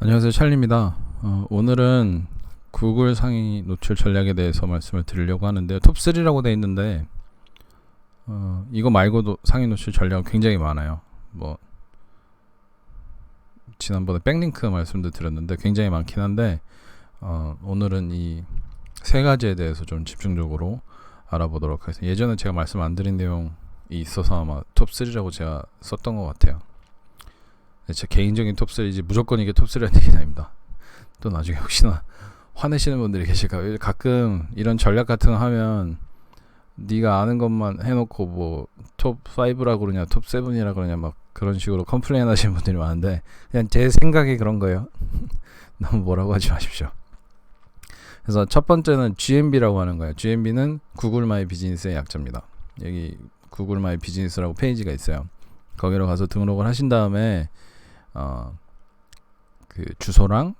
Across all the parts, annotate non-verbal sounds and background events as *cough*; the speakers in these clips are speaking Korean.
안녕하세요 찰리입니다. 어, 오늘은 구글 상위 노출 전략에 대해서 말씀을 드리려고 하는데요. 톱3라고 되어 있는데 어, 이거 말고도 상위 노출 전략 굉장히 많아요. 뭐 지난번에 백링크 말씀도 드렸는데 굉장히 많긴 한데 어, 오늘은 이 세 가지에 대해서 좀 집중적으로 알아보도록 하겠습니다. 예전에 제가 말씀 안 드린 내용이 있어서 아마 톱3라고 제가 썼던 것 같아요. 네, 제 개인적인 톱3지 무조건 이게 톱3라는 얘기는 아닙니다. 또 나중에 혹시나 화내시는 분들이 계실까 가끔 이런 전략 같은 거 하면 네가 아는 것만 해놓고 뭐 톱 5라 그러냐 톱 7이라 그러냐 막 그런 식으로 컴플레인 하시는 분들이 많은데 그냥 제 생각이 그런 거예요. *laughs* 너무 뭐라고 하지 마십시오. 그래서 첫 번째는 GMB라고 하는 거예요. GMB는 구글 마이 비즈니스의 약자입니다. 여기 구글 마이 비즈니스라고 페이지가 있어요. 거기로 가서 등록을 하신 다음에 어, 그 주소랑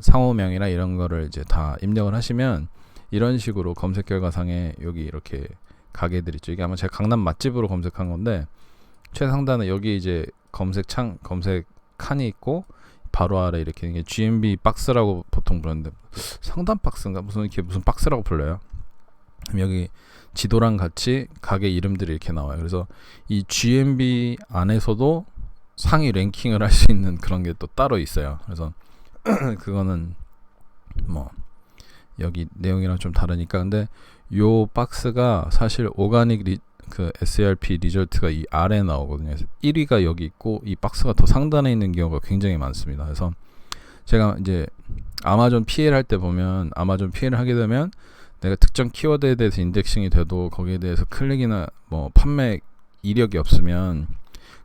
상호명이나 이런 거를 이제 다 입력을 하시면 이런 식으로 검색 결과상에 여기 이렇게 가게들 있죠. 이게 아마 제가 강남 맛집으로 검색한 건데 최상단에 여기 이제 검색 창 검색 칸이 있고 바로 아래 이렇게 이게 GMB 박스라고 보통 부르는데 상단 박스인가 무슨 이렇게 무슨 박스라고 불러요. 그럼 여기 지도랑 같이 가게 이름들이 이렇게 나와요. 그래서 이 GMB 안에서도 상위 랭킹을 할 수 있는 그런 게 또 따로 있어요. 그래서 *clears throat* 그거는 뭐 여기 내용이랑 좀 다르니까 근데 요 박스가 사실 오가닉 리, 그 SARP 리절트가 이 아래에 나오거든요. 그래서 1위가 여기 있고 이 박스가 더 상단에 있는 경우가 굉장히 많습니다. 그래서 제가 이제 아마존 PL 할 때 보면 아마존 PL을 하게 되면 내가 특정 키워드에 대해서 인덱싱이 돼도 거기에 대해서 클릭이나 뭐 판매 이력이 없으면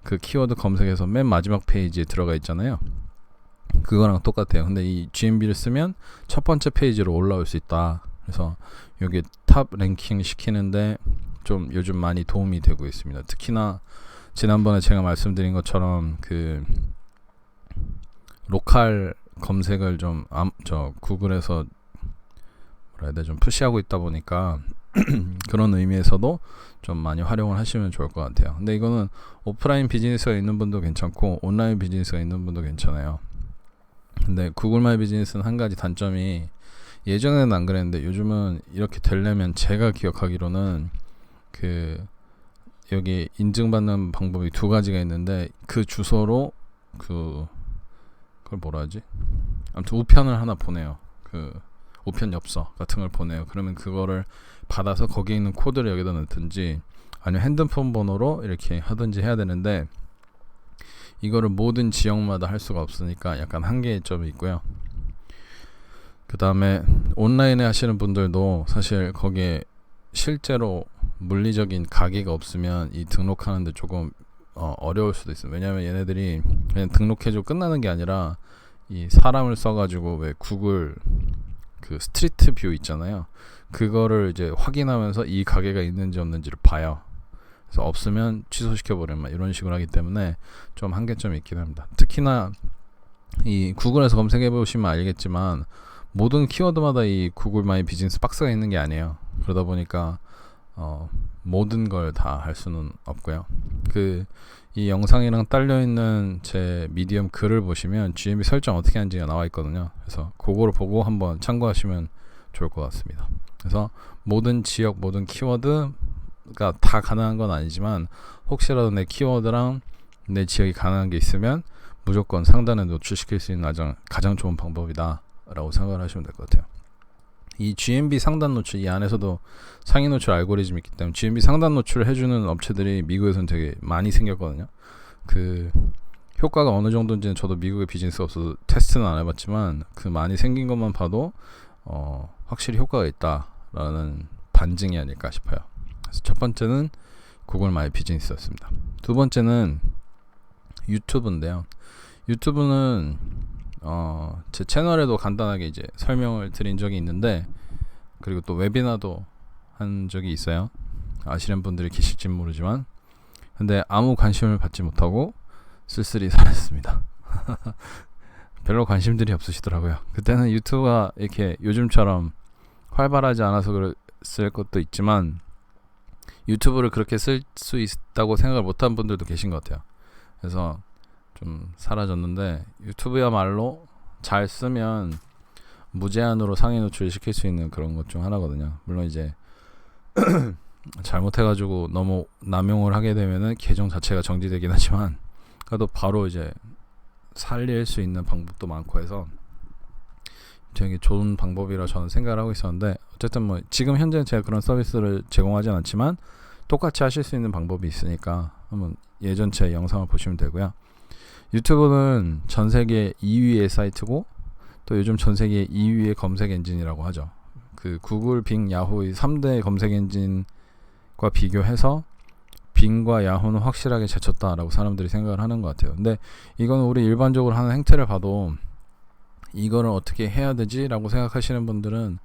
그 키워드 검색에서 맨 마지막 페이지에 들어가 있잖아요. 그거랑 똑같아요. 근데 이 GMB를 쓰면 첫 번째 페이지로 올라올 수 있다. 그래서 여기 탑 랭킹 시키는데 좀 요즘 많이 도움이 되고 있습니다. 특히나 지난번에 제가 말씀드린 것처럼 그 로컬 검색을 좀 저 구글에서 뭐라 해야 돼 좀 푸시하고 있다 보니까 *clears throat* 그런 의미에서도 좀 많이 활용을 하시면 좋을 것 같아요. 근데 이거는 오프라인 비즈니스가 있는 분도 괜찮고 온라인 비즈니스가 있는 분도 괜찮아요. 근데 구글 마이 비즈니스는 한 가지 단점이 예전에는 안 그랬는데 요즘은 이렇게 되려면 제가 기억하기로는 그 여기 인증받는 방법이 두 가지가 있는데 그 주소로 그 그걸 뭐라 하지? 아무튼 우편을 하나 보내요. 그 우편 엽서 같은 걸 보내요. 그러면 그거를 받아서 거기에 있는 코드를 여기다 넣든지 아니면 핸드폰 번호로 이렇게 하든지 해야 되는데 이거를 모든 지역마다 할 수가 없으니까 약간 한계의 점이 있고요. 그 다음에 온라인에 하시는 분들도 사실 거기에 실제로 물리적인 가게가 없으면 이 등록하는데 조금 어, 어려울 수도 있어요. 왜냐하면 얘네들이 그냥 등록해주고 끝나는 게 아니라 이 사람을 써가지고 왜 구글 그 스트리트 뷰 있잖아요. 그거를 이제 확인하면서 이 가게가 있는지 없는지를 봐요. 그래서 없으면 취소시켜 버리면 이런 식으로 하기 때문에 좀 한계점이 있긴 합니다. 특히나 이 구글에서 검색해 보시면 알겠지만 모든 키워드마다 이 구글 마이 비즈니스 박스가 있는 게 아니에요. 그러다 보니까 어, 모든 걸 다 할 수는 없고요. 그 이 영상이랑 딸려 있는 제 미디엄 글을 보시면 GMB 설정 어떻게 하는지가 나와 있거든요. 그래서 그거를 보고 한번 참고하시면 좋을 것 같습니다. 그래서 모든 지역 모든 키워드 가 다 가능한 건 아니지만 혹시라도 내 키워드랑 내 지역이 가능한 게 있으면 무조건 상단에 노출시킬 수 있는 가장, 가장 좋은 방법이다 라고 생각을 하시면 될 것 같아요 이 GMB 상단 노출 이 안에서도 상위 노출 알고리즘이 있기 때문에 GMB 상단 노출을 해주는 업체들이 미국에서는 되게 많이 생겼거든요 그 효과가 어느 정도인지는 저도 미국의 비즈니스가 없어서 테스트는 안 해봤지만 그 많이 생긴 것만 봐도 어, 확실히 효과가 있다라는 반증이 아닐까 싶어요 그래서 첫 번째는 구글 마이 비즈니스였습니다. 두 번째는 유튜브인데요. 유튜브는 어, 제 채널에도 간단하게 이제 설명을 드린 적이 있는데 그리고 또 웨비나도 한 적이 있어요. 아시는 분들이 계실지 모르지만 근데 아무 관심을 받지 못하고 쓸쓸히 살았습니다. *laughs* 별로 관심들이 없으시더라고요. 그때는 유튜브가 이렇게 요즘처럼 활발하지 않아서 그랬을 것도 있지만 유튜브를 그렇게 쓸 수 있다고 생각을 못한 분들도 계신 것 같아요. 그래서 좀 사라졌는데 유튜브야말로 잘 쓰면 무제한으로 상위 노출 시킬 수 있는 그런 것 중 하나거든요. 물론 이제 *clears throat* 잘못해가지고 너무 남용을 하게 되면은 계정 자체가 정지되긴 하지만 그래도 바로 이제 살릴 수 있는 방법도 많고 해서 되게 좋은 방법이라 저는 생각을 하고 있었는데 어쨌든 뭐 지금 현재 제가 그런 서비스를 제공하진 않지만 똑같이 하실 수 있는 방법이 있으니까 한번 예전 제 영상을 보시면 되고요. 유튜브는 전 세계 2위의 사이트고 또 요즘 전 세계 2위의 검색 엔진이라고 하죠. 그 구글, 빙, 야후 의 3대 검색 엔진과 비교해서 빙과 야후는 확실하게 제쳤다라고 사람들이 생각을 하는 것 같아요. 근데 이거는 우리 일반적으로 하는 행태를 봐도 이거를 어떻게 해야 되지라고 생각하시는 분들은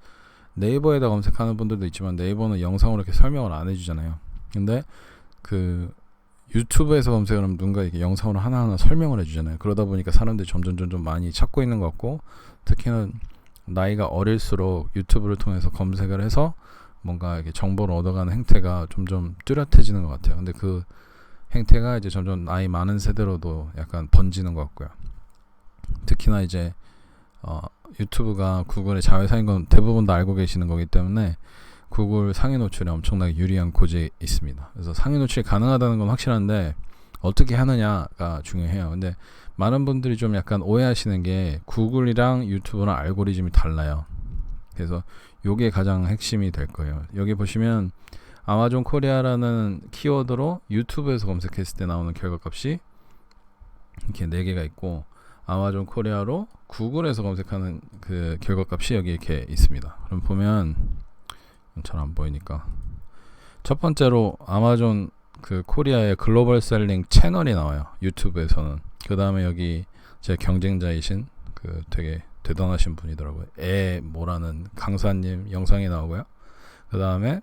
네이버에다 검색하는 분들도 있지만 네이버는 영상으로 이렇게 설명을 안 해주잖아요. 근데 그 유튜브에서 검색을 하면 누군가 이렇게 영상으로 하나하나 설명을 해주잖아요. 그러다 보니까 사람들이 점점 점점 많이 찾고 있는 것 같고 특히는 나이가 어릴수록 유튜브를 통해서 검색을 해서 뭔가 이렇게 정보를 얻어가는 행태가 점점 뚜렷해지는 것 같아요. 근데 그 행태가 이제 점점 나이 많은 세대로도 약간 번지는 것 같고요. 특히나 이제 어, 유튜브가 구글의 자회사인 건 대부분 다 알고 계시는 거기 때문에 구글 상위 노출에 엄청나게 유리한 고지에 있습니다. 그래서 상위 노출이 가능하다는 건 확실한데 어떻게 하느냐가 중요해요. 근데 많은 분들이 좀 약간 오해하시는 게 구글이랑 유튜브랑 알고리즘이 달라요. 그래서 요게 가장 핵심이 될 거예요. 여기 보시면 아마존 코리아라는 키워드로 유튜브에서 검색했을 때 나오는 결과 값이 이렇게 네 개가 있고 아마존 코리아로 구글에서 검색하는 그 결과 값이 여기 이렇게 있습니다. 그럼 보면 잘 안 보이니까 첫 번째로 아마존 그 코리아의 글로벌 셀링 채널이 나와요. 유튜브에서는. 그 다음에 여기 제 경쟁자이신 그 되게 대단하신 분이더라고요. 에 뭐라는 강사님 영상이 나오고요. 그 다음에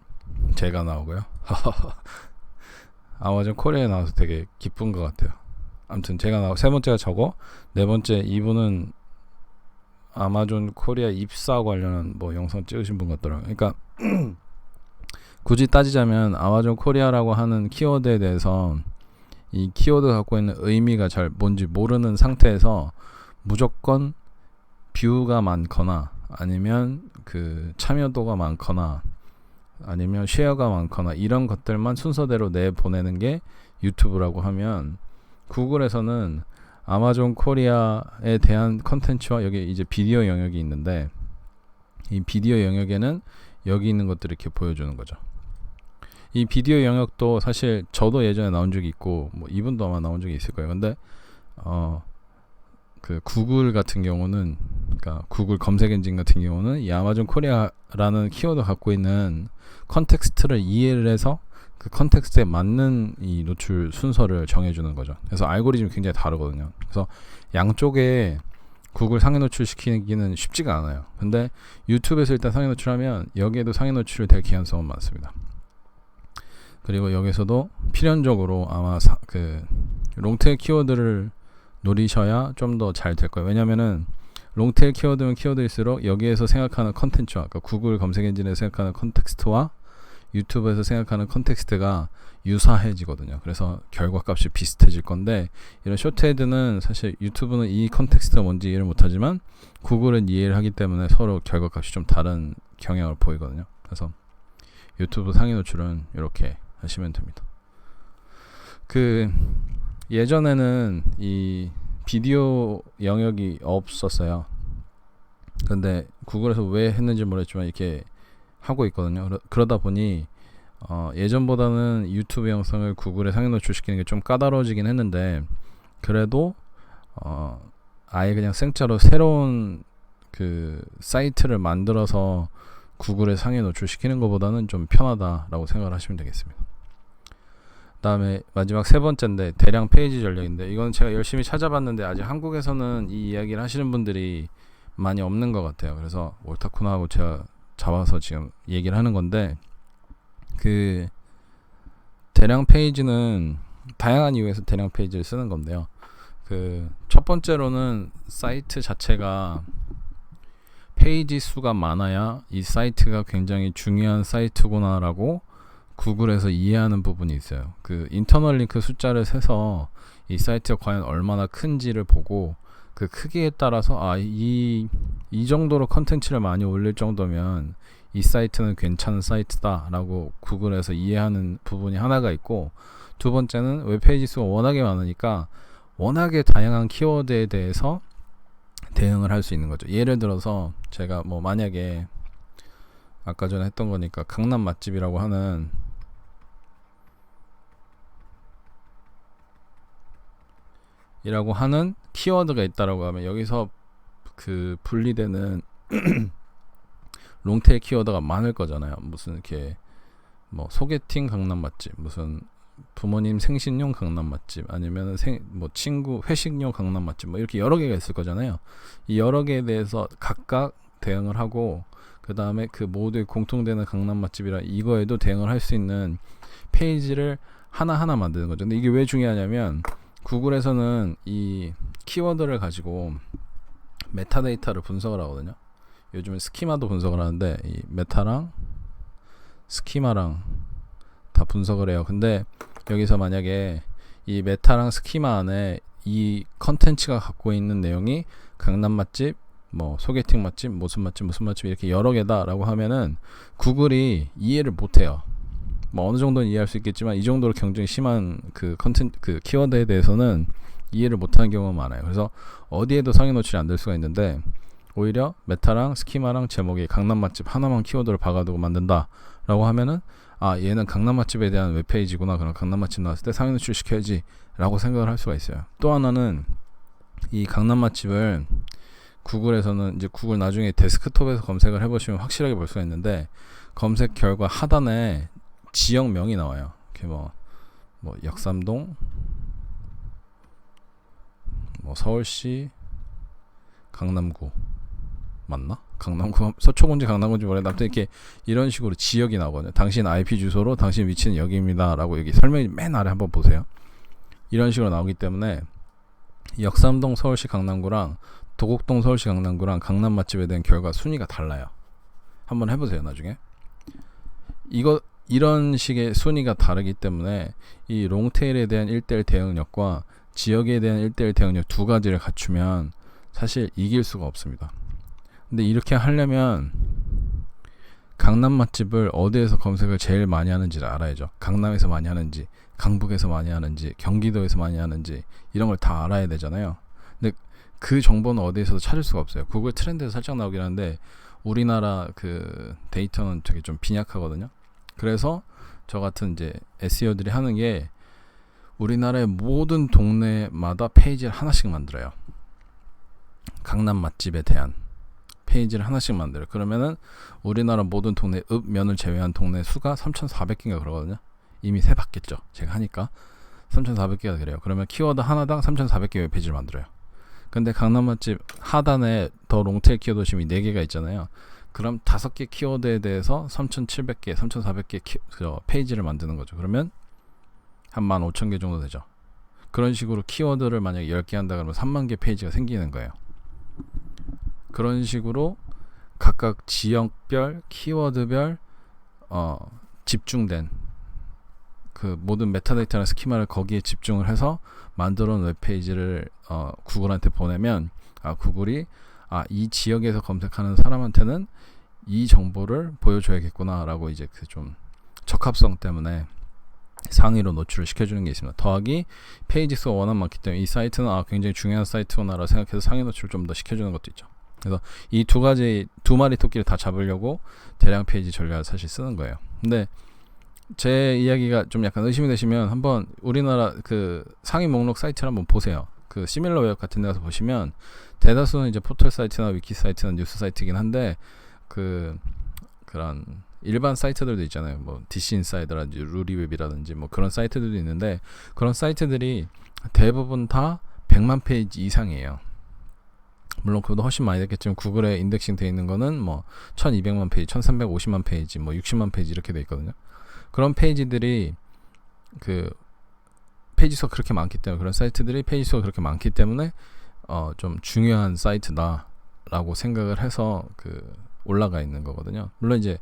제가 나오고요. *laughs* 아마존 코리아에 나와서 되게 기쁜 것 같아요. 아무튼 제가 나오 세 번째가 저거 네 번째 이분은 아마존 코리아 입사 관련한 뭐 영상 찍으신 분 같더라고요. 그러니까 *clears throat* 굳이 따지자면 아마존 코리아라고 하는 키워드에 대해서 이 키워드가 갖고 있는 의미가 잘 뭔지 모르는 상태에서 무조건 뷰가 많거나 아니면 그 참여도가 많거나 아니면 쉐어가 많거나 이런 것들만 순서대로 내 보내는 게 유튜브라고 하면 구글에서는 아마존 코리아에 대한 컨텐츠와 여기 이제 비디오 영역이 있는데 이 비디오 영역에는 여기 있는 것들을 이렇게 보여주는 거죠. 이 비디오 영역도 사실 저도 예전에 나온 적이 있고 뭐 이분도 아마 나온 적이 있을 거예요. 근데 어 그 구글 같은 경우는 그러니까 구글 검색 엔진 같은 경우는 이 아마존 코리아라는 키워드 갖고 있는 컨텍스트를 이해를 해서 그 컨텍스트에 맞는 이 노출 순서를 정해주는 거죠. 그래서 알고리즘이 굉장히 다르거든요. 그래서 양쪽에 구글 상위 노출 시키기는 쉽지가 않아요. 근데 유튜브에서 일단 상위 노출하면 여기에도 상위 노출이 될 개연성은 많습니다. 그리고 여기서도 필연적으로 아마 사, 그 롱테일 키워드를 노리셔야 좀 더 잘 될 거예요. 왜냐면은 롱테일 키워드는 키워드일수록 여기에서 생각하는 컨텐츠와 그러니까 구글 검색 엔진에서 생각하는 컨텍스트와 유튜브에서 생각하는 컨텍스트가 유사해지거든요. 그래서 결과값이 비슷해질 건데 이런 쇼트헤드는 사실 유튜브는 이 컨텍스트가 뭔지 이해를 못하지만 구글은 이해를 하기 때문에 서로 결과값이 좀 다른 경향을 보이거든요. 그래서 유튜브 상위 노출은 이렇게 하시면 됩니다. 그 예전에는 이 비디오 영역이 없었어요. 근데 구글에서 왜 했는지 모르겠지만 이렇게 하고 있거든요. 그러다 보니 어, 예전보다는 유튜브 영상을 구글에 상위 노출시키는 게 좀 까다로워지긴 했는데 그래도 어, 아예 그냥 생짜로 새로운 그 사이트를 만들어서 구글에 상위 노출시키는 것보다는 좀 편하다라고 생각을 하시면 되겠습니다. 다음에 마지막 세 번째인데 대량 페이지 전략인데 이건 제가 열심히 찾아봤는데 아직 한국에서는 이 이야기를 하시는 분들이 많이 없는 것 같아요. 그래서 올타쿠나하고 제가 잡아서 지금 얘기를 하는 건데 그 대량 페이지는 다양한 이유에서 대량 페이지를 쓰는 건데요. 그 첫 번째로는 사이트 자체가 페이지 수가 많아야 이 사이트가 굉장히 중요한 사이트구나라고 구글에서 이해하는 부분이 있어요. 그 인터널 링크 숫자를 세서 이 사이트가 과연 얼마나 큰지를 보고 그그 크기에 따라서 아이이 이 정도로 컨텐츠를 많이 올릴 정도면 이 사이트는 괜찮은 사이트다라고 구글에서 이해하는 부분이 하나가 있고 두 번째는 웹페이지 수가 워낙에 많으니까 워낙에 다양한 키워드에 대해서 대응을 할 수 있는 거죠. 예를 들어서 제가 뭐 만약에 아까 전에 했던 거니까 강남 맛집이라고 하는 이라고 하는 키워드가 있다라고 하면 여기서 그 분리되는 *clears throat* 롱테일 키워드가 많을 거잖아요. 무슨 이렇게 뭐 소개팅 강남 맛집, 무슨 부모님 생신용 강남 맛집, 아니면 생뭐 친구 회식용 강남 맛집, 뭐 이렇게 여러 개가 있을 거잖아요. 이 여러 개에 대해서 각각 대응을 하고 그 다음에 그 모두의 공통되는 강남 맛집이라 이거에도 대응을 할 수 있는 페이지를 하나 하나 만드는 거죠. 근데 이게 왜 중요하냐면 구글에서는 이 키워드를 가지고 메타데이터를 분석을 하거든요. 요즘은 스키마도 분석을 하는데 이 메타랑 스키마랑 다 분석을 해요. 근데 여기서 만약에 이 메타랑 스키마 안에 이 컨텐츠가 갖고 있는 내용이 강남 맛집, 뭐 소개팅 맛집, 무슨 맛집, 무슨 맛집 이렇게 여러 개다라고 하면은 구글이 이해를 못 해요. 뭐 어느 정도는 이해할 수 있겠지만 이 정도로 경쟁이 심한 그 컨텐츠 그 키워드에 대해서는 이해를 못하는 경우가 많아요. 그래서 어디에도 상위 노출이 안 될 수가 있는데 오히려 메타랑 스키마랑 제목이 강남 맛집 하나만 키워드를 박아두고 만든다라고 하면은 아 얘는 강남 맛집에 대한 웹페이지구나 그럼 강남 맛집 나왔을 때 상위 노출 시켜야지라고 생각을 할 수가 있어요. 또 하나는 이 강남 맛집을 구글에서는 이제 구글 나중에 데스크톱에서 검색을 해보시면 확실하게 볼 수가 있는데 검색 결과 하단에 지역명이 나와요. 이렇게 뭐, 뭐 역삼동, 뭐 서울시, 강남구 맞나? 강남구 서초군지 강남구인지 모르겠는데 아무튼 이렇게 이런 식으로 지역이 나오거든요. 당신 IP 주소로 당신 위치는 여기입니다라고 여기 설명이 맨 아래 한번 보세요. 이런 식으로 나오기 때문에 역삼동 서울시 강남구랑 도곡동 서울시 강남구랑 강남 맛집에 대한 결과 순위가 달라요. 한번 해보세요 나중에. 이거 이런 식의 순위가 다르기 때문에 이 롱테일에 대한 1대1 대응력과 지역에 대한 1대1 대응력 두 가지를 갖추면 사실 이길 수가 없습니다. 근데 이렇게 하려면 강남 맛집을 어디에서 검색을 제일 많이 하는지를 알아야죠. 강남에서 많이 하는지, 강북에서 많이 하는지, 경기도에서 많이 하는지 이런 걸 다 알아야 되잖아요. 근데 그 정보는 어디에서도 찾을 수가 없어요. 구글 트렌드에서 살짝 나오긴 하는데 우리나라 그 데이터는 되게 좀 빈약하거든요. 그래서 저 같은 이제 SEO들이 하는 게 우리나라의 모든 동네마다 페이지를 하나씩 만들어요. 강남 맛집에 대한 페이지를 하나씩 만들어요. 그러면은 우리나라 모든 동네 읍면을 제외한 동네 수가 3,400개인가 그러거든요. 이미 세 봤겠죠. 제가 하니까 3,400개가 그래요. 그러면 키워드 하나당 3,400개의 페이지를 만들어요. 근데 강남 맛집 하단에 더 롱테일 키워드 심이 4개가 있잖아요. 그럼 다섯 개 키워드에 대해서 3,700개, 3,400개 키, 그 페이지를 만드는 거죠. 그러면 한 15,000개 정도 되죠. 그런 식으로 키워드를 만약에 10개 한다 그러면 3만 개 페이지가 생기는 거예요. 그런 식으로 각각 지역별, 키워드별 어, 집중된 그 모든 메타데이터나 스키마를 거기에 집중을 해서 만들어 놓은 웹페이지를 어, 구글한테 보내면 아 구글이 아 이 지역에서 검색하는 사람한테는 이 정보를 보여줘야겠구나라고 이제 그 좀 적합성 때문에 상위로 노출을 시켜주는 게 있습니다. 더하기 페이지 수가 워낙 많기 때문에 이 사이트는 아 굉장히 중요한 사이트구나라고 생각해서 상위 노출을 좀 더 시켜주는 것도 있죠. 그래서 이 두 가지 두 마리 토끼를 다 잡으려고 대량 페이지 전략을 사실 쓰는 거예요. 근데 제 이야기가 좀 약간 의심이 되시면 한번 우리나라 그 상위 목록 사이트를 한번 보세요. 그 시밀러 웹 같은 데 가서 보시면 대다수는 이제 포털 사이트나 위키 사이트나 뉴스 사이트긴 한데 그 그런 일반 사이트들도 있잖아요. 뭐 DC 인사이드라든지 루리웹이라든지 뭐 그런 사이트들도 있는데 그런 사이트들이 대부분 다 100만 페이지 이상이에요. 물론 그보다 훨씬 많이 됐겠지만 구글에 인덱싱 돼 있는 거는 뭐 1200만 페이지, 1350만 페이지, 뭐 60만 페이지 이렇게 돼 있거든요. 그런 페이지들이 그 페이지 수가 그렇게 많기 때문에 그런 사이트들이 페이지 수가 그렇게 많기 때문에 어 좀 중요한 사이트다라고 생각을 해서 그 올라가 있는 거거든요. 물론 이제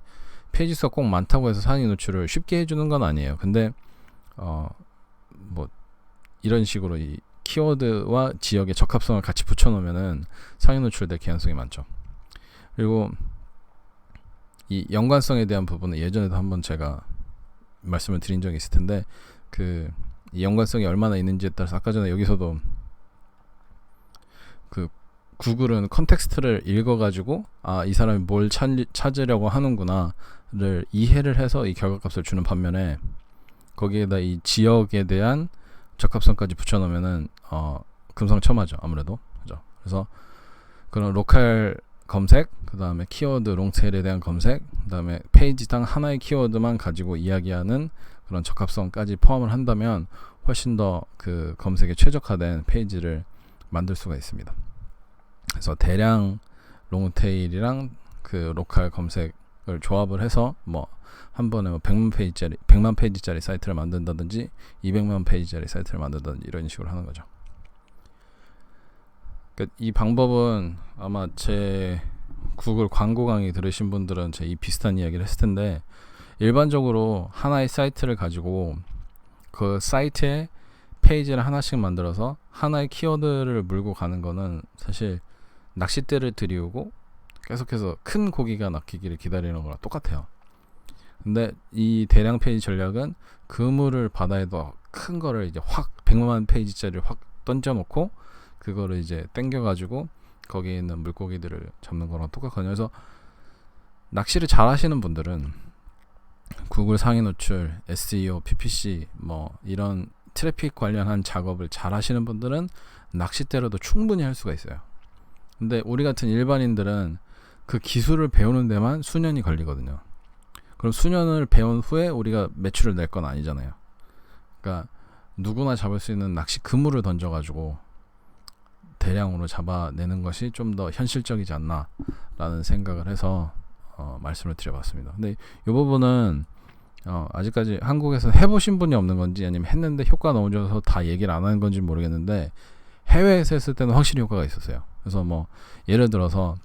페이지 수가 꼭 많다고 해서 상위 노출을 쉽게 해주는 건 아니에요. 근데 어 뭐 이런 식으로 이 키워드와 지역의 적합성을 같이 붙여놓으면은 상위 노출될 가능성이 많죠. 그리고 이 연관성에 대한 부분은 예전에도 한번 제가 말씀을 드린 적이 있을 텐데 그 이 연관성이 얼마나 있는지에 따라서 아까 전에 여기서도 그 구글은 컨텍스트를 읽어가지고 아 이 사람이 뭘 찾, 찾으려고 하는구나를 이해를 해서 이 결과값을 주는 반면에 거기에다 이 지역에 대한 적합성까지 붙여놓으면은 어 금상첨화죠 아무래도. 그죠? 그래서 그런 로컬 검색 그 다음에 키워드 롱테일에 대한 검색 그 다음에 페이지당 하나의 키워드만 가지고 이야기하는 그런 적합성까지 포함을 한다면 훨씬 더 그 검색에 최적화된 페이지를 만들 수가 있습니다. 그래서 대량 롱테일이랑 그 로컬 검색을 조합을 해서 뭐 한 번에 뭐 100만 페이지짜리 100만 페이지짜리 사이트를 만든다든지 200만 페이지짜리 사이트를 만든다든지 이런 식으로 하는 거죠. 그러니까 이 방법은 아마 제 구글 광고 강의 들으신 분들은 제 이 비슷한 이야기를 했을 텐데 일반적으로 하나의 사이트를 가지고 그 사이트에 페이지를 하나씩 만들어서 하나의 키워드를 물고 가는 거는 사실 낚싯대를 들이우고 계속해서 큰 고기가 낚이기를 기다리는 거랑 똑같아요. 근데 이 대량 페이지 전략은 그물을 바다에도 큰 거를 이제 확 100만 페이지짜리를 확 던져놓고 그거를 이제 땡겨가지고 거기에 있는 물고기들을 잡는 거랑 똑같거든요. 그래서 낚시를 잘 하시는 분들은 구글 상위 노출, SEO, PPC 뭐 이런 트래픽 관련한 작업을 잘 하시는 분들은 낚싯대로도 충분히 할 수가 있어요. 근데 우리 같은 일반인들은 그 기술을 배우는 데만 수년이 걸리거든요. 그럼 수년을 배운 후에 우리가 매출을 낼 건 아니잖아요. 그러니까 누구나 잡을 수 있는 낚시 그물을 던져가지고 대량으로 잡아내는 것이 좀 더 현실적이지 않나라는 생각을 해서 어, 말씀을 드려봤습니다. 근데 이 부분은 어, 아직까지 한국에서 해보신 분이 없는 건지 아니면 했는데 효과가 너무 좋아서 다 얘기를 안 하는 건지 모르겠는데 해외에서 했을 때는 확실히 효과가 있었어요. 그래서 뭐 예를 들어서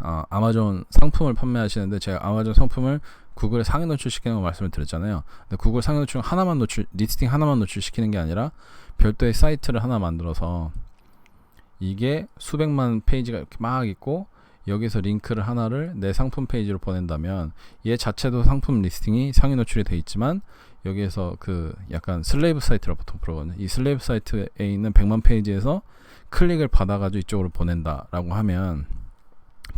어, 아마존 상품을 판매하시는데 제가 아마존 상품을 구글에 상위 노출시키는 거 말씀을 드렸잖아요. 근데 구글 상위 노출 하나만 노출 리스팅 하나만 노출시키는 게 아니라 별도의 사이트를 하나 만들어서 이게 수백만 페이지가 이렇게 막 있고 여기서 링크를 하나를 내 상품 페이지로 보낸다면 얘 자체도 상품 리스팅이 상위 노출이 돼 있지만 여기에서 그 약간 슬레이브 사이트라고 보통 부르거든요. 이 슬레이브 사이트에 있는 100만 페이지에서 클릭을 받아가지고 이쪽으로 보낸다라고 하면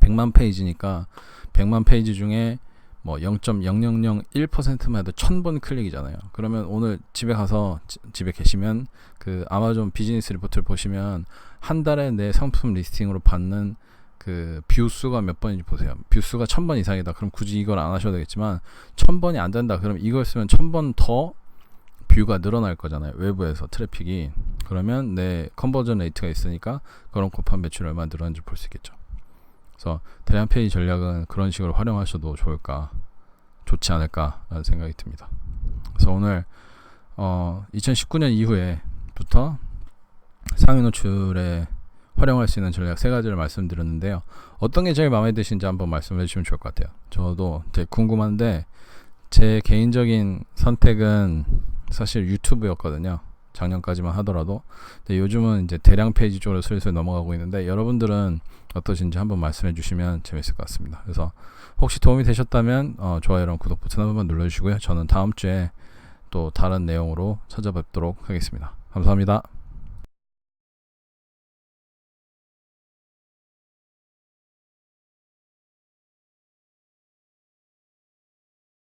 100만 페이지니까 100만 페이지 중에 뭐 0.0001%만 해도 1000번 클릭이잖아요. 그러면 오늘 집에 가서 지, 집에 계시면 그 아마존 비즈니스 리포트를 보시면 한 달에 내 상품 리스팅으로 받는 그 뷰 수가 몇 번인지 보세요. 뷰 수가 천 번 이상이다. 그럼 굳이 이걸 안 하셔도 되겠지만 천 번이 안 된다. 그럼 이걸 쓰면 천 번 더 뷰가 늘어날 거잖아요. 외부에서 트래픽이 그러면 내 컨버전 레이트가 있으니까 그런 곱한 매출이 얼마나 늘었는지 볼 수 있겠죠. 그래서 대량 페이지 전략은 그런 식으로 활용하셔도 좋을까 좋지 않을까라는 생각이 듭니다. 그래서 오늘 어 2019년 이후에부터 상위 노출에 활용할 수 있는 전략 세 가지를 말씀드렸는데요. 어떤 게 제일 마음에 드신지 한번 말씀해 주시면 좋을 것 같아요. 저도 되게 궁금한데 제 개인적인 선택은 사실 유튜브였거든요. 작년까지만 하더라도. 근데 요즘은 이제 대량 페이지 쪽으로 슬슬 넘어가고 있는데 여러분들은 어떠신지 한번 말씀해 주시면 재밌을 것 같습니다. 그래서 혹시 도움이 되셨다면 어, 좋아요랑 구독 버튼 한번 눌러주시고요. 저는 다음 주에 또 다른 내용으로 찾아뵙도록 하겠습니다. 감사합니다.